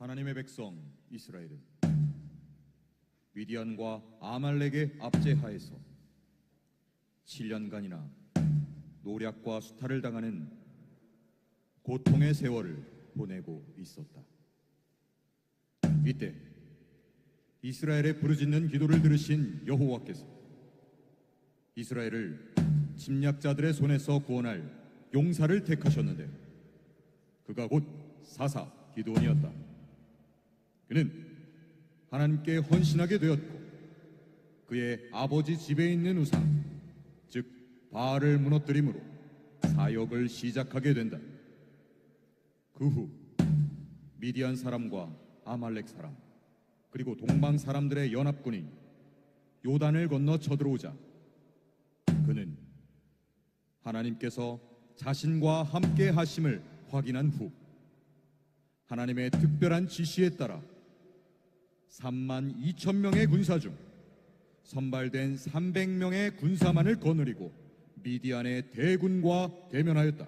하나님의 백성 이스라엘은 미디안과 아말렉의 압제하에서 7년간이나 노략과 수탈을 당하는 고통의 세월을 보내고 있었다. 이때 이스라엘의 부르짖는 기도를 들으신 여호와께서 이스라엘을 침략자들의 손에서 구원할 용사를 택하셨는데 그가 곧 사사 기도원이었다. 그는 하나님께 헌신하게 되었고 그의 아버지 집에 있는 우상 즉 바알을 무너뜨림으로 사역을 시작하게 된다. 그 후 미디안 사람과 아말렉 사람 그리고 동방 사람들의 연합군이 요단을 건너 쳐들어오자 그는 하나님께서 자신과 함께 하심을 확인한 후 하나님의 특별한 지시에 따라 3만 2천 명의 군사 중 선발된 300명의 군사만을 거느리고 미디안의 대군과 대면하였다.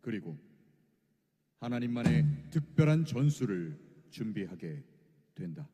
그리고 하나님만의 특별한 전술을 준비하게 된다.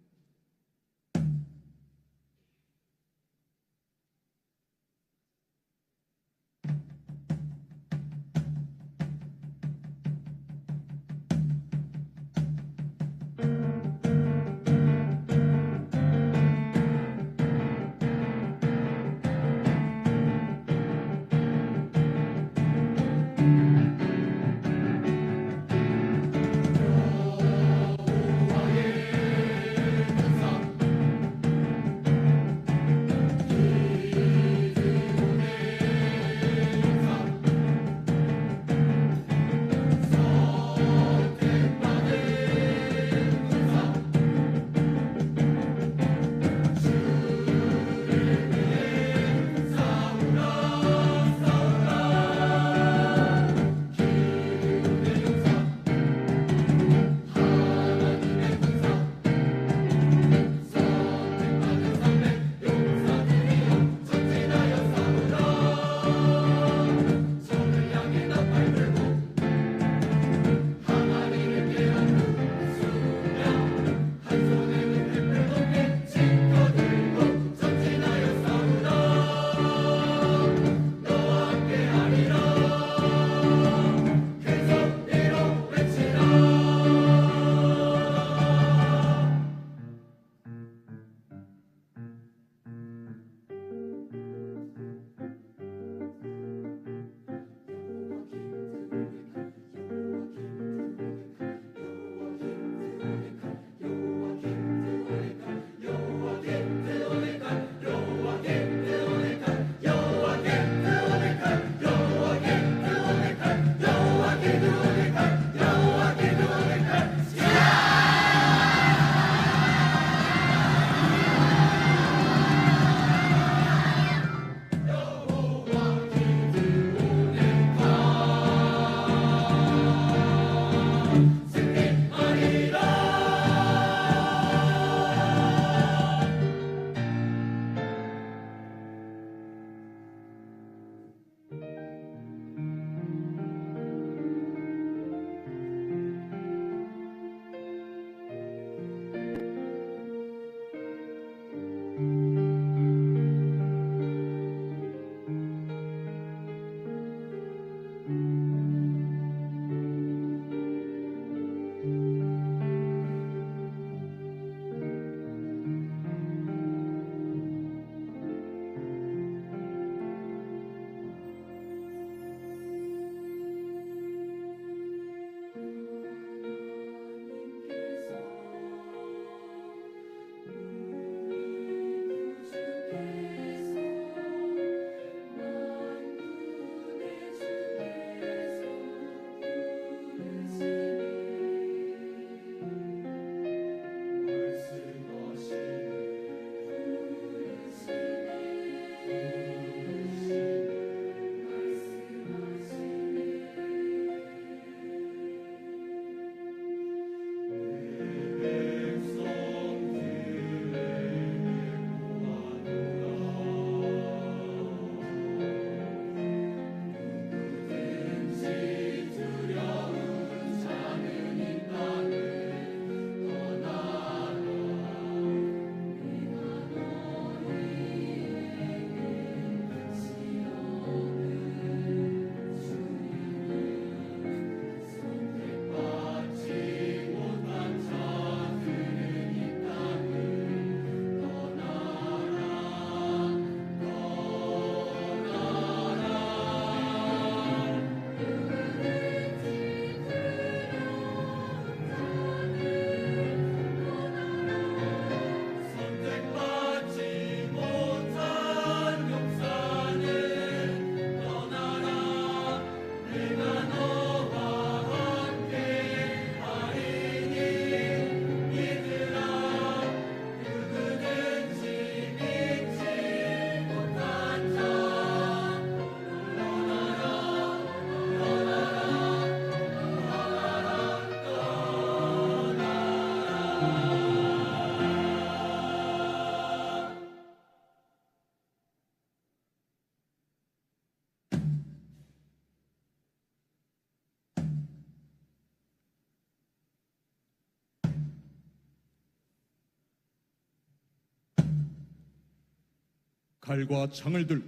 칼과 창을 들고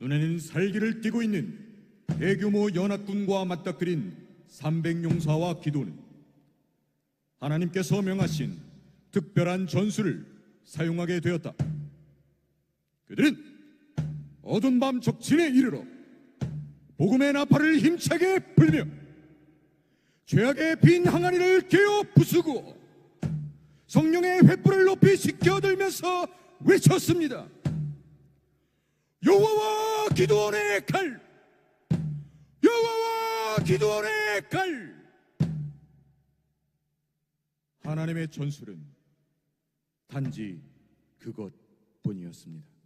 눈에는 살기를 띠고 있는 대규모 연합군과 맞닥뜨린 300용사와 기도는 하나님께서 명하신 특별한 전술을 사용하게 되었다. 그들은 어두운 밤 적진에 이르러 복음의 나팔을 힘차게 불며 죄악의 빈 항아리를 깨어 부수고 성령의 횃불을 높이 지켜들면서 외쳤습니다. 여호와와 기도원의 칼, 여호와와 기도원의 칼. 하나님의 전술은 단지 그것뿐이었습니다.